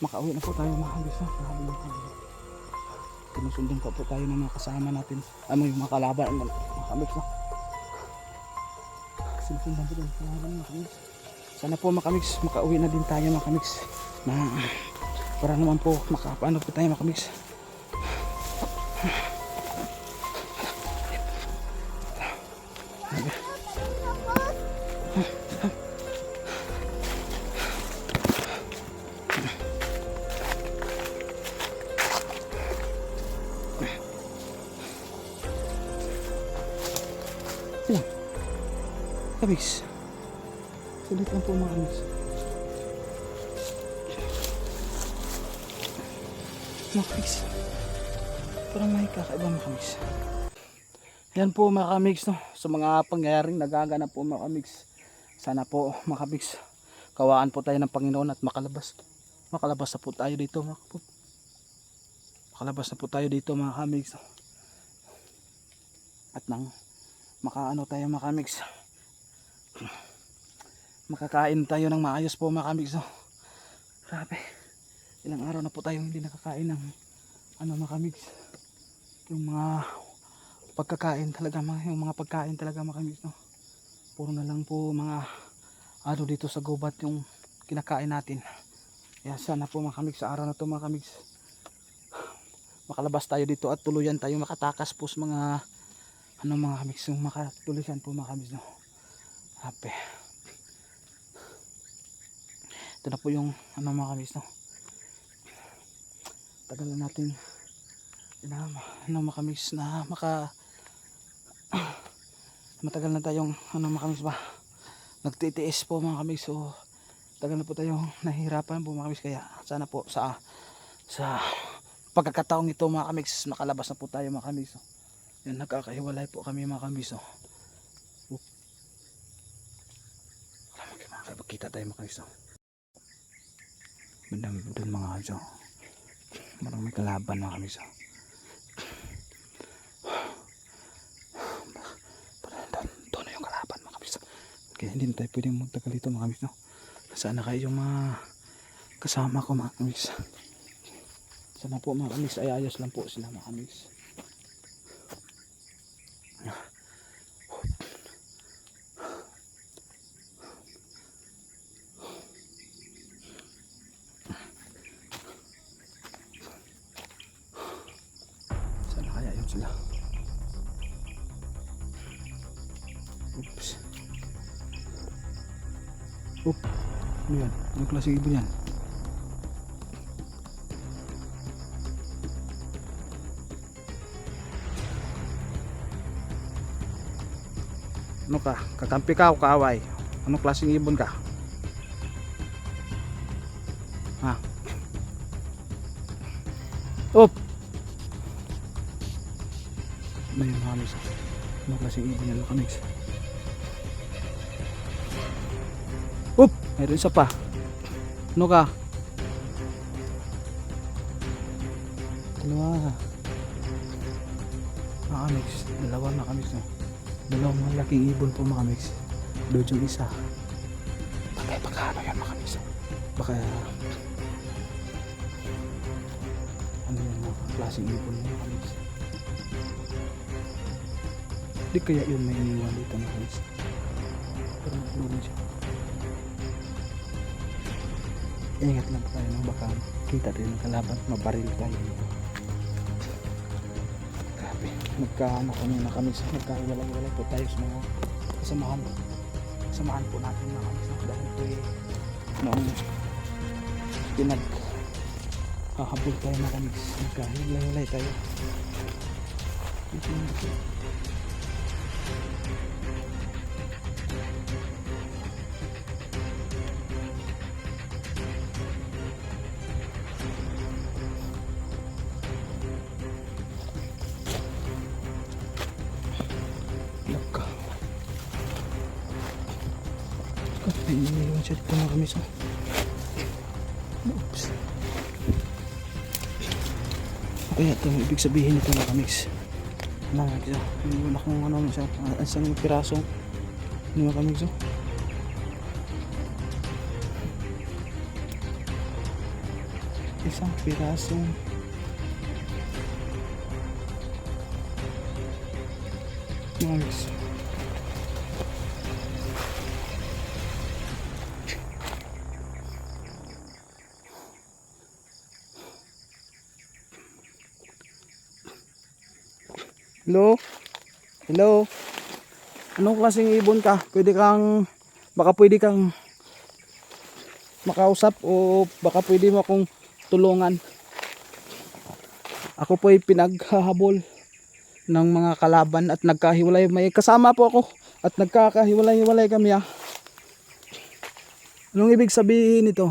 makauwi na po tayo mga kabis no? Grabe mga kabis. Sinusundan pa po tayo ng mga kasama natin. Ano yung mga kalaban mga mga kabis no? Sinusundan po tayo kalaban mga kabis. Sana po mga kabis makauwi na din tayo mga kabis. Na para naman po makapaano po tayo mga Po mga kabis. Mga kabis. Parang may kakaiba mga kabis. Yan po mga no. Sa mga pangyayaring nagaganap po mga. Sana po mga kamix. Kawaan po tayo ng Panginoon at makalabas. Makalabas na po tayo dito mga kaput. Makalabas na po tayo dito mga kamix. At nang makaano tayo mga kamix. Makakain tayo ng maayos po mga kamix. No? Grabe. Ilang araw na po tayo hindi nakakain ng ano mga kamix. Yung mga pagkakain talaga mga yung mga pagkain talaga mga kamix no. Puro na lang po mga ano dito sa gubat yung kinakain natin. Kaya sana po mga kamix sa araw na to mga kamix makalabas tayo dito at tuluyan tayo makatakas po sa mga ano mga kamix yung makatuluyan po mga kamix no. Happy. Ito na po yung ano mga kamix no. Tagal na natin na ano mga kamix na maka matagal na tayong ano mga kamis ba nagtitiis po mga kamis so tagal na po tayong nahihirapan po mga kamis kaya sana po sa sa pagkakataong ito mga kamis nakalabas na po tayo mga kamis so, yan nagkakahiwalay po kami mga kamis so. Kapagkita tayo mga kamis so. Bandang doon mga kamis so. Marang may kalaban mga kamis so. doon, na yung kalaban mga kabis. Kaya hindi na tayo pwedeng magtagal dito mga kabis. No? Sana kayo yung mga kasama ko mga kabis. Sana po mga kabis ay ayos lang po sila mga kabis. Sana kaya yun sila. Oops. Oop. Ano yan? Anong klaseng ibon yan? Ano ka? Kakampi ka o kaaway? Anong klaseng ibon ka? Ibon yan, Hamis? Oop! Mayroon isa pa. Ano ka? Dalawa. Mga kamix. Dalawa na kamix. No? Dalawang malaking ibon po mga kamix. Doon yung isa. Baka baka ano yan mga kamix. Baka ano yan mga klaseng ibon mga kamix. Di kaya yun may iniwan dito mga kamix. Pero nakulungan siya. Ingat lang tayo ng baka kita tayo ng kalaban, mabaril tayo. Grabe, nagkaano kami na kami sa nagkahiwalay-walay po tayo sa mga kasamahan. Kasamahan po natin na kami sa dahil po eh, noong pinag hahabol tayo na kami nagkahiwalay-walay tayo. Laka. May iniwan siya dito mga kamis. oh. Oops. Kaya ito ang ibig sabihin nito mga kamis. Ano nga siya? Iniwan akong ano siya. ah, Isang pirasong. Ano mga kamis. oh. isang pirasong Nice. Hello? Hello? Anong klaseng ibon ka? Pwede kang, baka pwede kang makausap o baka pwede mo akong tulungan. Ako po ay pinaghahabol ng mga kalaban at nagkahiwalay. May kasama po ako at nagkakahiwalay-hiwalay kami ah. Anong ibig sabihin nito?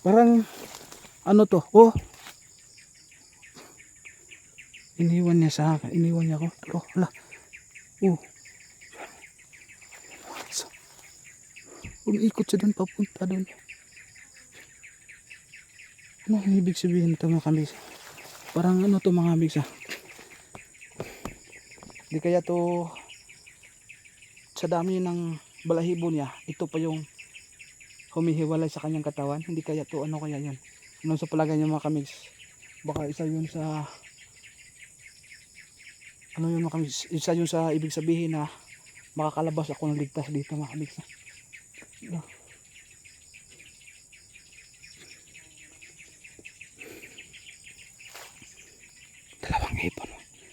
Parang ano to? Oh. Iniwan niya sa akin. Iniwan niya ako. Oh, hala. Oh. So, umiikot siya doon papunta doon. Ano ang ibig sabihin nito mga kambis? Parang ano to mga kambis ah. Di kaya to sa dami ng balahibo niya, ito pa yung humihiwalay sa kanyang katawan. Hindi kaya to ano kaya yun? Ano sa palagay niya mga kambis? Baka isa yun sa ano yun mga? Isa yun sa ibig sabihin na makakalabas ako ng ligtas dito mga kambis. Ah. dalawang ipon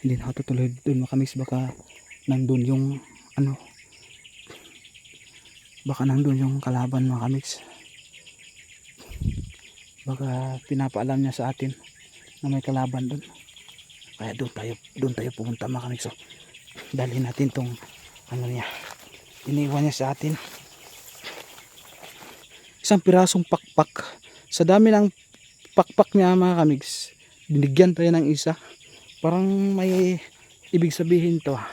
hindi na ako tutuloy doon makamis baka nandun yung ano baka nandun yung kalaban makamis baka pinapaalam niya sa atin na may kalaban doon kaya doon tayo doon tayo pumunta makamis so dalhin natin tong ano niya iniwan niya sa atin. Isang pirasong pakpak. Sa dami ng pakpak niya mga kamigs binigyan tayo ng isa. Parang may ibig sabihin to ah.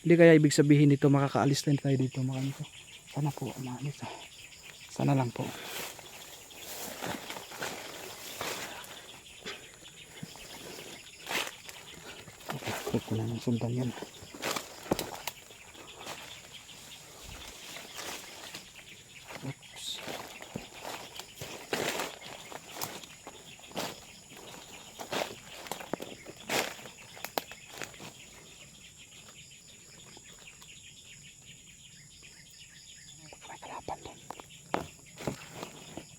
hindi kaya ibig sabihin dito makakaalis din tayo dito mga kamigs sana po maalis ah. sana lang po okay, huwag ko lang sundan yan Oops.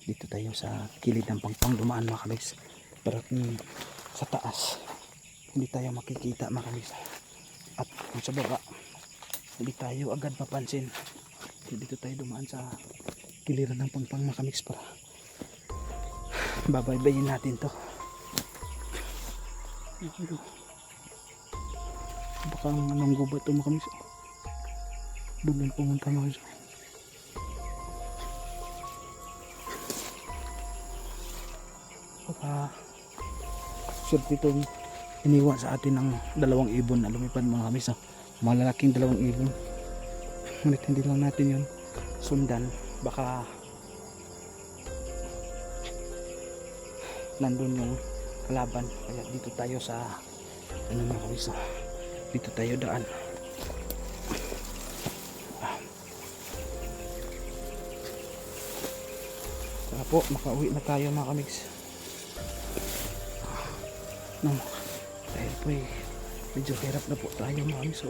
Dito tayo sa kilid ng pangpang dumaan mga kabis. Pero kung sa taas, hindi tayo makikita mga kabis. At kung sa baba, hindi tayo agad mapansin. Dito tayo dumaan sa kiliran ng pangpang mga kabis para babaybayin natin to. Ano? Baka anong gubat to mga kabis. Doon lang pumunta mga kabis. baka swerte itong iniwan sa atin ng dalawang ibon na lumipad mga kamis no? malalaking dalawang ibon ngunit hindi lang natin yun sundan baka nandun yung kalaban kaya dito tayo sa ano mga kamis no? dito tayo daan. Tara po, makauwi na tayo mga kamigs no po eh medyo hirap na po tayo mga amiso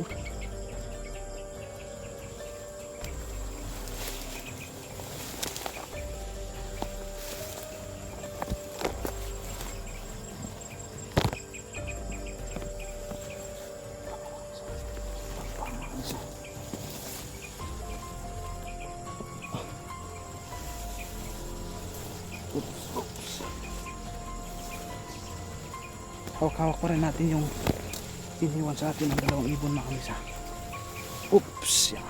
hawak-hawak pa rin natin yung iniwan sa atin ng dalawang ibon mga kamisa. Oops yan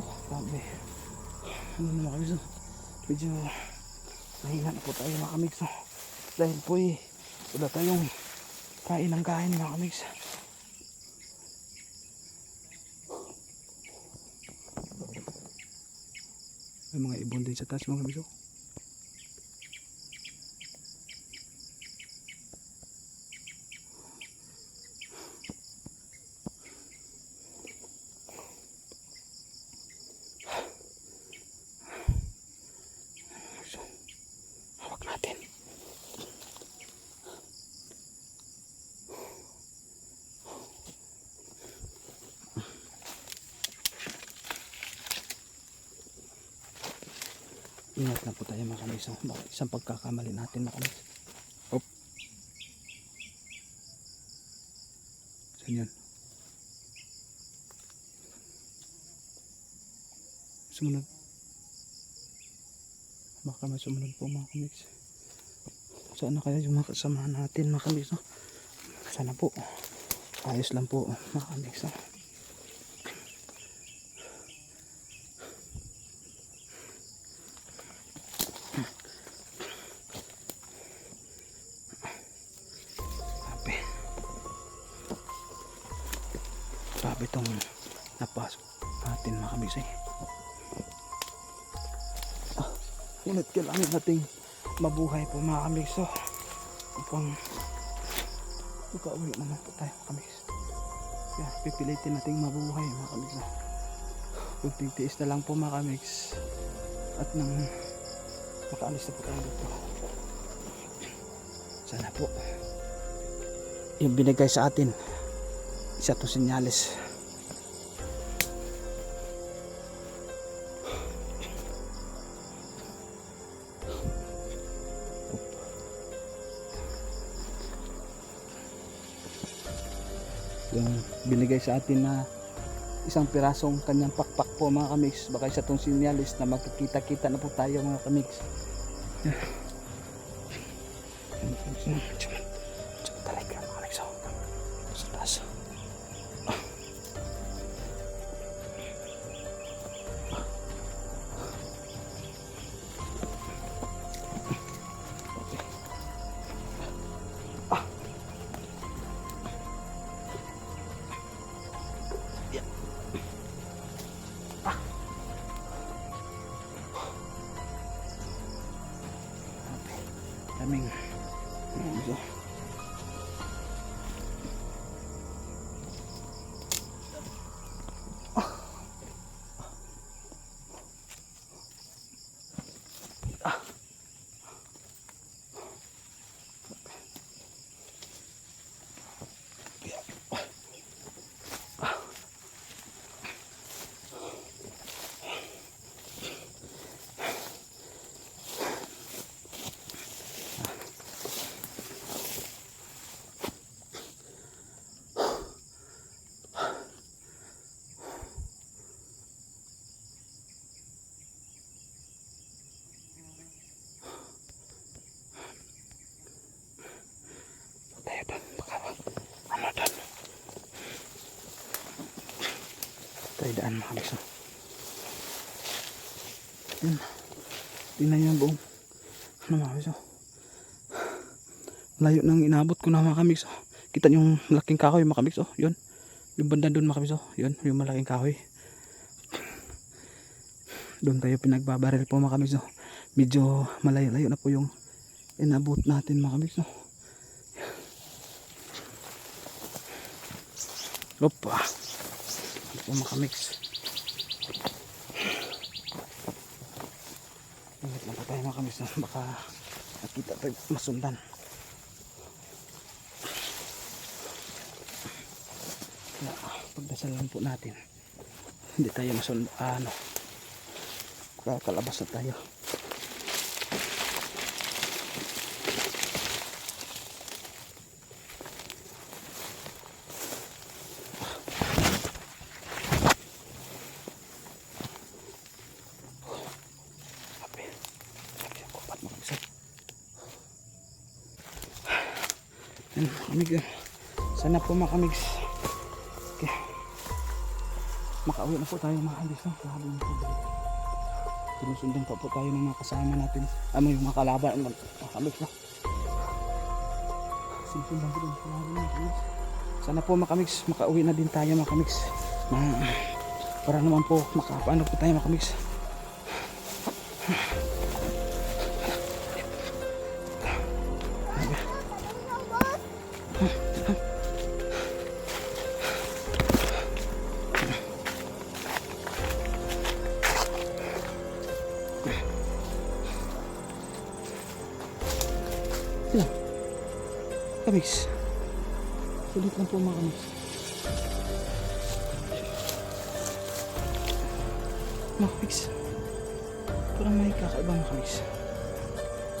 oh grabe. Ano mga kamisa medyo nahina na po tayo mga kamisa dahil po eh wala tayong kain ng kain mga kamisa May mga ibon din sa taas mga biso. Ingat na po oh. Baka isang pagkakamali natin mga kamigs. Hop. Saan yun? Sumunod. Baka may sumunod po mga kamigs. Sana kaya yung mga natin mga kamigs. no? Sana po. Ayos lang po mga kamigs. no? Ngunit kailangan nating mabuhay po mga kamigs. So, upang makauwi naman po tayo mga kamigs. Kaya pipilitin nating mabuhay mga kamigs. ah. Kunting tiis na lang po mga kamigs. At nang makaalis na po tayo dito. Sana po yung binigay sa atin isa to senyales sa atin na isang pirasong kanyang pakpak po mga kamigs baka isa tong sinyalis na magkikita-kita na po tayo mga kamigs mga kamigs oh. yun tingnan nyo ang buong ano mga kamigs oh. layo nang inabot ko na mga kamigs oh. kita nyo yung malaking kahoy mga kamigs oh. yun yung banda doon mga kamigs oh. yun yung malaking kahoy doon tayo pinagbabaril po mga kamigs medyo malayo-layo na po yung inabot natin mga kamigs oh. Opa. Po makamix. Ingat lang po tayo makamix. Baka nakita tayo masundan. Kaya pagdasal lang po natin. Hindi tayo masundan. Ano. Kakalabas na tayo. Sana po makamigs. Okay. Makauwi na po tayo mga kamigs. No? Grabe na po. Sinusundan pa po tayo ng mga kasama natin. Ano yung mga kalaban. Mga mga kamigs na. Sinusundan po tayo mga kamigs. Sana po makamigs. Makauwi na din tayo mga kamigs. Ma para naman po makapaano po tayo mga kamigs. Lang po mga kamigs. Mga kamigs. Parang may kakaibang makamis.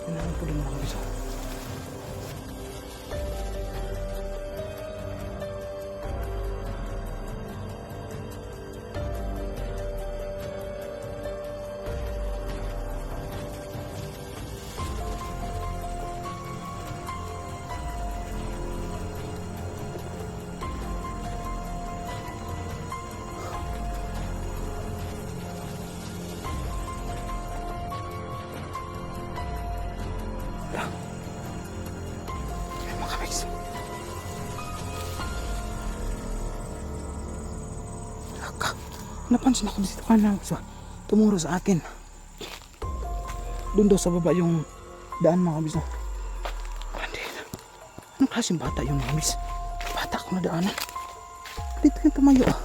Kailangan ko din makamis. May makamis. Laka. Napansin ako dito ka na sa tumuro sa akin. Doon daw sa baba yung daan mga kabis. no? Hindi na. Anong klaseng bata yung mga kabis? Bata ko na daanan. Dito yung tumayo ah.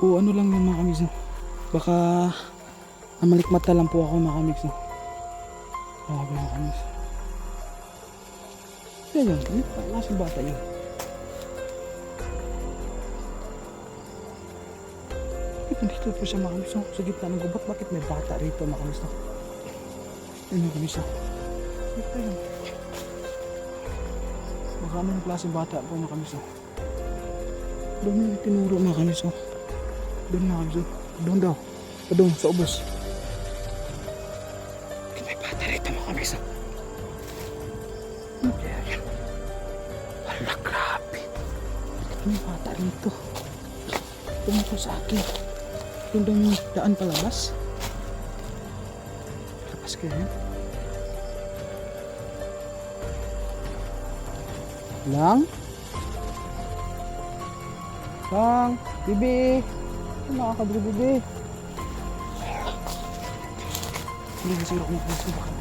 O ano lang yung mga kabis. Baka namalikmata lang po ako mga kabis. no? Grabe mga kabis. Yan yun. Klaseng bata yun? Nandito po siya mga kabis? no? Sa gitna ng gubat, bakit may bata rito mga kabis? no? Yan mga kabis. no? Ito yun. Anong klaseng bata po mga kabis? no? Doon yung tinuro mga kabis. no? Doon mga kabis. no? Doon daw. Doon sa ubos. Ano kaya yan? Hala, grabe. Bakit may bata rito? Tumutol sa akin. Yung daan palabas. Labas kaya yun? Lang? Lang? Bibi? Ano nakakabili, bibi? Hindi ako makamis na baka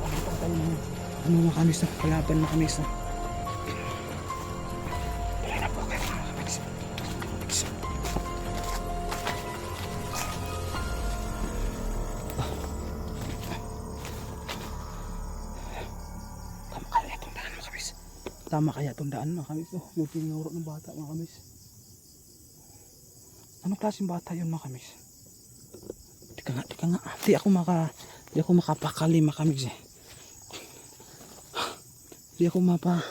ano makamis na, kalaban makamis na. Tuloy na makamis. Makamis. Tama kaya itong daan mga kabis. Oh, yung tinuro ng bata mga kabis. Anong klaseng bata yun mga kabis? Di ka nga, di ka nga. Di ako maka, di ako makapakali mga kabis eh. Di ako mapa,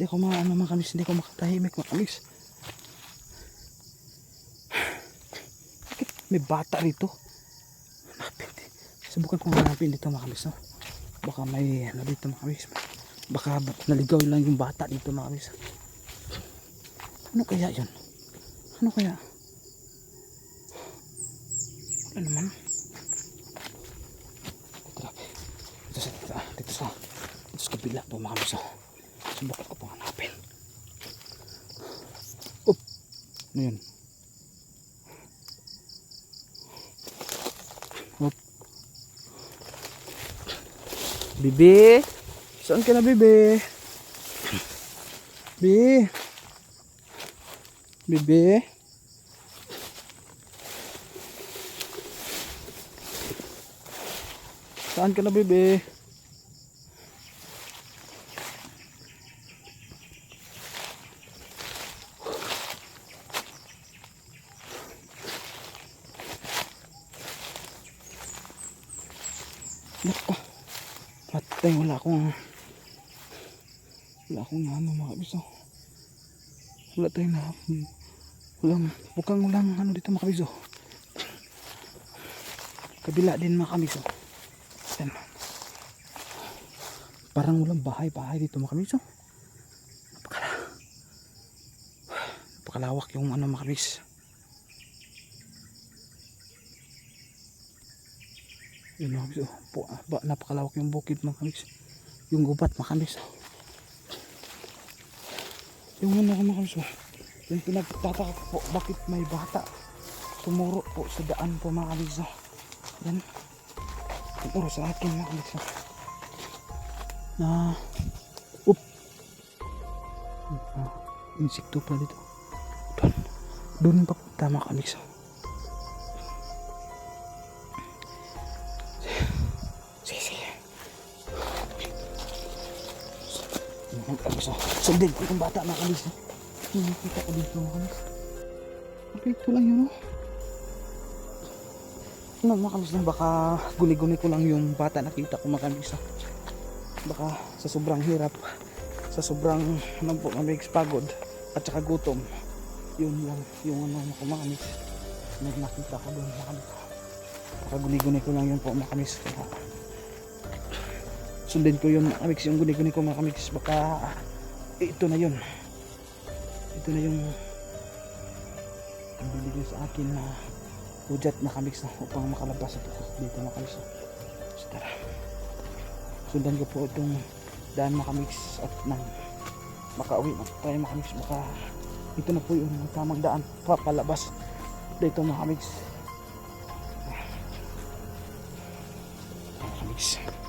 di ako ma, ano mga kabis, di ako makatahimik mga kabis. Bakit may bata rito? Hanapin. Subukan kong hanapin dito mga kabis. No? Baka may ano dito mga kabis. Baka naligaw lang yung bata dito mga kabis. Ano kaya yun? Ano kaya? Wala naman. Grabe. Dito sa, dito, sa, sa kabila po mga oh. Subukan ko pong hanapin. Up! Ano yun? Up! Bibi! Saan ka na, Bibi? Bibi! Bibi? Saan ka na, Bibi? Akong wala akong ano mga kabiso. Wala tayong na walang bukang walang ano dito mga kabiso. Kabila din mga kabiso. Yan. Parang walang bahay-bahay dito mga kabiso. Napakala. Napakalawak yung ano mga kabis. Yun mga kabis. Po, ba, napakalawak yung bukid mga kabis. Yung gubat oh. Yung ano mga kabis. oh. Yung pinagtataka po, bakit may bata tumuro po sa daan po oh. Yan. Tumuro sa akin mga kabis. oh. Na, up. Ah, insekto pa dito. Doon. Doon pa punta mga kabis. oh. Mga kabis. oh. Sundin ko itong bata mga kabis. oh. Nakikita ko dito. Okay, ito lang yun oh. No, mga kamigs, no, baka guni-guni ko lang yung bata nakita ko mga kamigs. no. Baka sa sobrang hirap, sa sobrang ano po, pagod at saka gutom. Yun lang, yung ano ko mga kamigs. May nakita ko doon mga kamigs. Baka guni-guni ko lang yun po. Kaya, sundin ko yun mga kamigs, yung guni-guni ko mga kamigs. Baka ito na yun. Ito na yung binigay sa akin na hudyat na kamiks na upang makalabas ito dito na kamiks so tara sundan ko po itong daan makamiks at nang makauwi na tayo makamiks baka ito na po yung tamang daan papalabas dito makamiks makamiks Oops.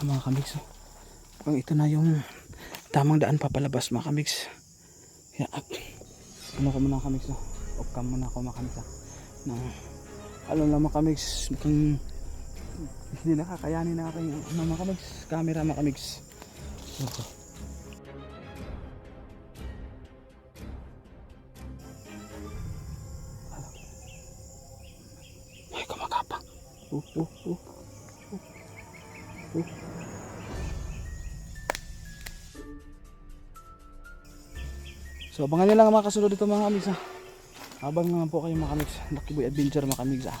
Ito na nga mga kamiks. oh. Mukhang ito na yung tamang daan papalabas mga kamiks. Kaya, ah, ano ko muna kamiks. No? Off cam muna ako mga kamiks. ah. Na, alam lang mga kamiks. Mukhang hindi nakakayanin na aking ano, mga kamiks. Camera mga kamiks. Ito. Ay, kumakapang. Uh, uh, uh. Uh. Uh. So, abangan nyo lang ang mga kasunod dito mga kamigs ha. Habang naman po kayo mga kamigs. Lucky Boy Adventure mga kamigs ha.